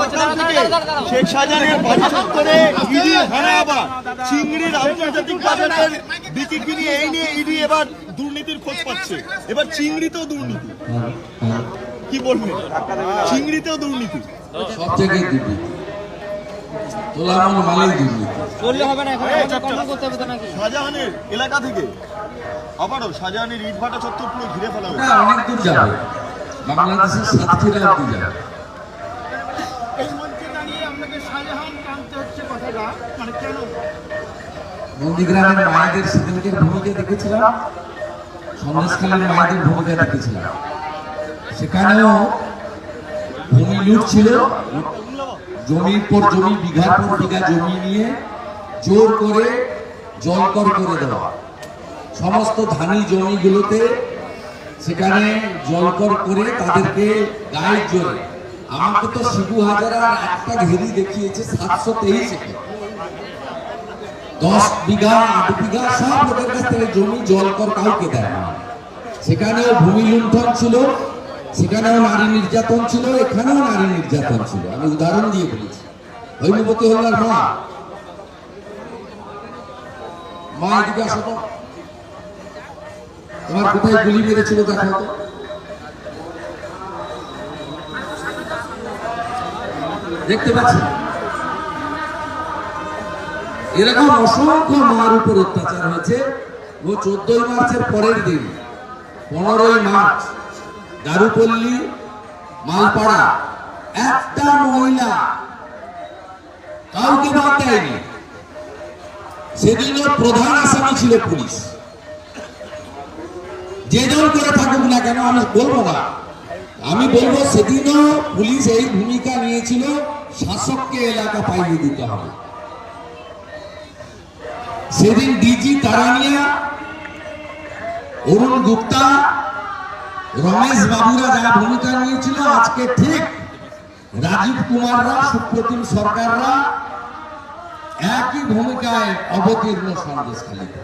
সকাল থেকে শেখ শাহজাহানের বাড়ি চত্বরে ইডি চিংড়ির আন্তর্জাতিক বাজারের বিক্রি নিয়ে এই নিয়ে ইডি এবার দুর্নীতির খোঁজ পাচ্ছে। এবার চিংড়িতেও দুর্নীতি। কি বলবেন? চিংড়িতেও দুর্নীতি। সব জায়গায় দুর্নীতি। তোলামন মালেই দুর্নীতি। করলে হবে না এখন কন্ট্রোল করতে হবে নাকি? শাহজাহানের এলাকা থেকে। আবারও শাহজাহানের ইটভাটা চত্বর পুরো ঘিরে ফেলা হয়েছে। অনেক দূর যাবে। বাংলাদেশের সাতক্ষীরা অব্দি যাবে। নন্দীগ্রামের মায়েদের সেদিনকে ভূমিকা দেখেছিলাম। মায়েদের ভূমিকা দেখেছিলাম। সেখানেও ভূমি লুট ছিল। জমির পর জমি, বিঘার পর বিঘা জমি নিয়ে জোর করে জলকর করে দেওয়া। সমস্ত ধানি জমিগুলোতে সেখানে জলকর করে তাদেরকে গায়ের জোরে আমাকে তো শিবু হাজারার একটা ঘেরি দেখিয়েছে সাতশো তেইশ দশ বিঘা, আট বিঘা সব লোকের কাছ থেকে জমি, জল, কর কাউকে দেয় না। সেখানেও ভূমি লুণ্ঠন ছিল, সেখানেও নারী নির্যাতন ছিল, এখানেও নারী নির্যাতন ছিল। আমি উদাহরণ দিয়ে বলেছি। হৈমবতী হল্লার মা। মা এদিকে আসো তোমার কোথায় গুলি মেরেছিল দেখো দেখতে পাচ্ছি এরকম অসংখ্য মার উপর অত্যাচার হয়েছে। ও চোদ্দই মার্চের পরের দিন, পনেরোই মার্চ, দারুপল্লী, মালপাড়া, একটা মহিলা কাউকে বাদ দেয়নি। সেদিনও প্রধান আসামি ছিল পুলিশ। যে দল করে থাকুক না কেন, আমি বলব না। আমি বলব সেদিনও পুলিশ এই ভূমিকা নিয়েছিল, শাসককে এলাকা পাইয়ে দিতে হবে। সেদিন ডিজি তারানিয়া, অরুণ গুপ্তা, রমেশ বাবুরা যা ভূমিকা নিয়েছিল, আজকে ঠিক রাজীব কুমাররা, সুপ্রতিম সরকাররা একই ভূমিকায় অবতীর্ণ সন্দেশখালীতে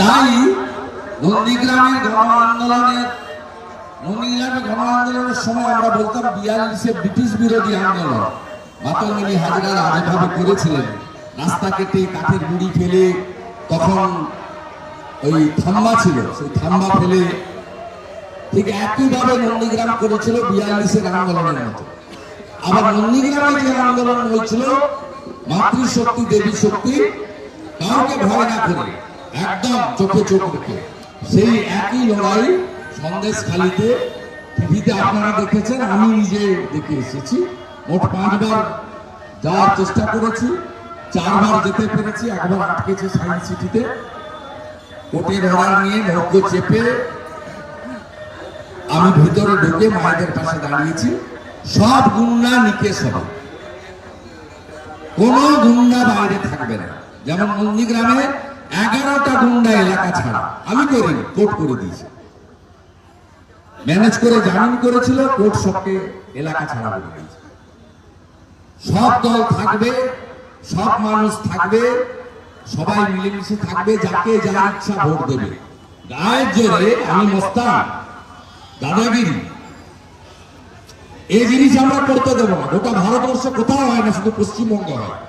তাই নন্দীগ্রামের গণ আন্দোলনের নন্দীগ্রামের গণ আন্দোলনের সময় আমরা বলতাম বিয়াল্লিশে ব্রিটিশ বিরোধী আন্দোলন। মাতঙ্গিনী হাজরা যেভাবে করেছিলেন। রাস্তা কেটে কাঠের গুড়ি ফেলে তখন ওই থাম্বা ছিল, সেই থাম্বা ফেলে ঠিক একইভাবে নন্দীগ্রাম করেছিল বিয়াল্লিশের আন্দোলনের মতো। আবার নন্দীগ্রামে যে আন্দোলন হয়েছিল, মাতৃশক্তি দেবী শক্তি কাউকে ভয় না করে, একদম চোখে চোখ রেখে। সেই একই লড়াই সন্দেশ খালিতে টিভিতে আপনারা দেখেছেন, আমি নিজে দেখে এসেছি। মোট পাঁচবার যাওয়ার চেষ্টা করেছি, চারবার যেতে পেরেছি, একবার আটকেছে সায়েন্স সিটিতে। কোর্টের অর্ডার নিয়ে নৌকো চেপে আমি ভিতরে ঢুকে মায়েদের পাশে দাঁড়িয়েছি। সব গুন্ডা নিকেশ হবে। কোন গুন্ডা বাইরে থাকবে না। যেমন নন্দীগ্রামে এগারোটা গুন্ডা এলাকা ছাড়া আমি করিনি, কোর্ট করে দিয়েছি। ম্যানেজ করে জামিন করেছিল, কোর্ট সবকে এলাকা ছাড়া করে দিয়েছে। সব দল থাকবে, সব মানুষ থাকবে, সবাই মিলেমিশে থাকবে, যাকে যা ইচ্ছা ভোট দেবে। গায়ের জোরে আমি মস্তান দাদাগিরি। এই জিনিস আমরা করতে দেবো না। গোটা ভারতবর্ষ কোথাও হয় না, শুধু পশ্চিমবঙ্গ হয়।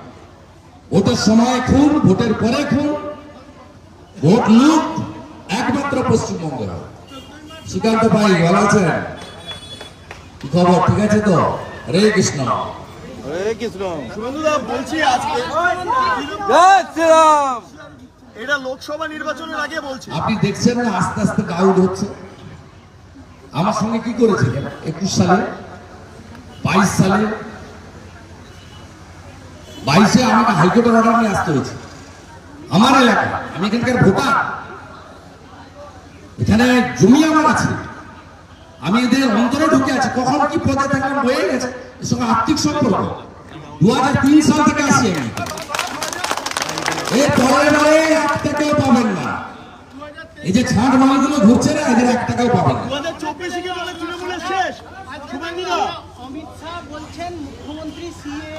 ভোটের সময় খুন, ভোটের পরে খুন ভোট লুট একমাত্র পশ্চিমবঙ্গে শ্রীকান্ত ভাই ভালো আছেন? কি খবর? ঠিক আছে তো? হরে কৃষ্ণ। বন্ধুরা বলছি আজকে এটা লোকসভা নির্বাচনের আগে বলছি। আপনি দেখছেন না আস্তে আস্তে গাউড হচ্ছে। আমার সঙ্গে কি করেছে একুশ সালে? বাইশ সালে? বাইশে আমাকে হাইকোর্টের অর্ডার নিয়ে আসতে হয়েছে আমার এলাকা আমি এখানকার ভোটার। এখানে জমি আমার আছে। আমি এদের অন্তরে ঢুকে আছি। কখন কি পদে থাকলাম হয়ে গেছে। এর সঙ্গে আর্থিক সম্পর্ক। দু হাজার তিন সাল থেকে আসি আমি। এর পরে পরে এক টাকাও পাবেন না। এই যে ছাঁট মালগুলো ঘুরছে না এদের এক টাকাও পাবেন না। দু হাজার চব্বিশে কি বলে তৃণমূলের শেষ? শুভেন্দুদা অমিত শাহ বলছেন মুখ্যমন্ত্রী সিএ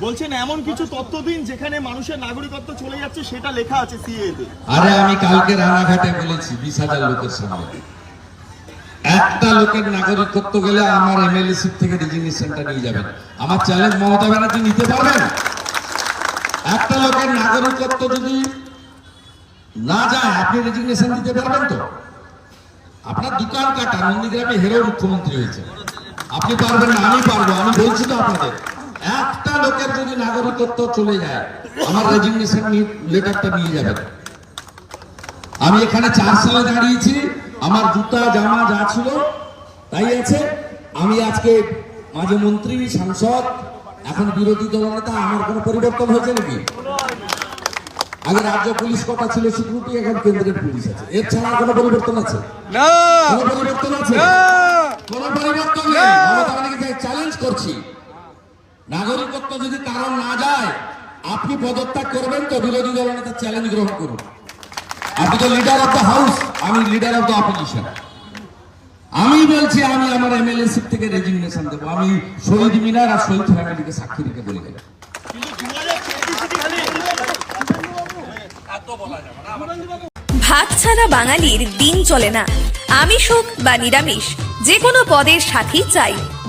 বলছেন এমন কিছু তথ্য দিন যেখানে মানুষের নাগরিকত্ব চলে যাচ্ছে সেটা লেখা আছে সিএ তে আরে আমি কালকে রানাঘাটে বলেছি বিশ হাজার লোকের সামনে একটা লোকের নাগরিকত্ব গেলে আমার এমএলএ সিট থেকে রেজিগনেশনটা নিয়ে যাবেন। আমার চ্যালেঞ্জ মমতা ব্যানার্জি নিতে পারবেন? একটা লোকের নাগরিকত্ব যদি না যায় আপনি রেজিগনেশন দিতে পারবেন তো? আপনার দোকান কাটা নন্দীগ্রামে হেরো মুখ্যমন্ত্রী হয়েছে আপনি পারবেন না আমি পারব আমি বলছি তো আপনাদের। একটা লোকের যদি নাগরিকত্ব চলে যায় আমার রেজিগনেশন লেটারটা নিয়ে যাবেন আমি এখানে চার সালে দাঁড়িয়েছি আমার জুতা জামা যা ছিল তাই আছে। আমি আজকে মাঝে মন্ত্রী সাংসদ এখন বিরোধী দলনেতা আমার কোনো পরিবর্তন হয়েছে নাকি? আগে রাজ্য পুলিশ কটা ছিল সিকিউরিটি এখন কেন্দ্রের পুলিশ আছে। এর ছাড়া কোনো পরিবর্তন আছে? না! কোনো পরিবর্তন আছে না কোনো পরিবর্তন নেই মমতা ব্যানার্জিকে চ্যালেঞ্জ করছি। নাগরিকত্ব যদি কারণ না যায়, আপনি পদত্যাগ করবেন তো, বিরোধী দল নেতা চ্যালেঞ্জ গ্রহণ করুন। আপনি তো লিডার অফ দ্য হাউস আমি লিডার অফ দ্য অপোজিশন আমি বলছি, আমি আমার এমএলএ সিট থেকে রেজিগনেশন দেবো। আমি শহীদ মিনার আর শহীদ ফ্যামিলিকে সাক্ষী রেখে বলে গেলাম। ভাত ছাড়া বাঙালির দিন চলে না। আমিষ হোক বা নিরামিষ, যে কোনো পদের সাথেই চাই।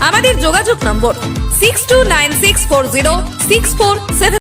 আমাদের যোগাযোগ number six two nine six four zero six four seven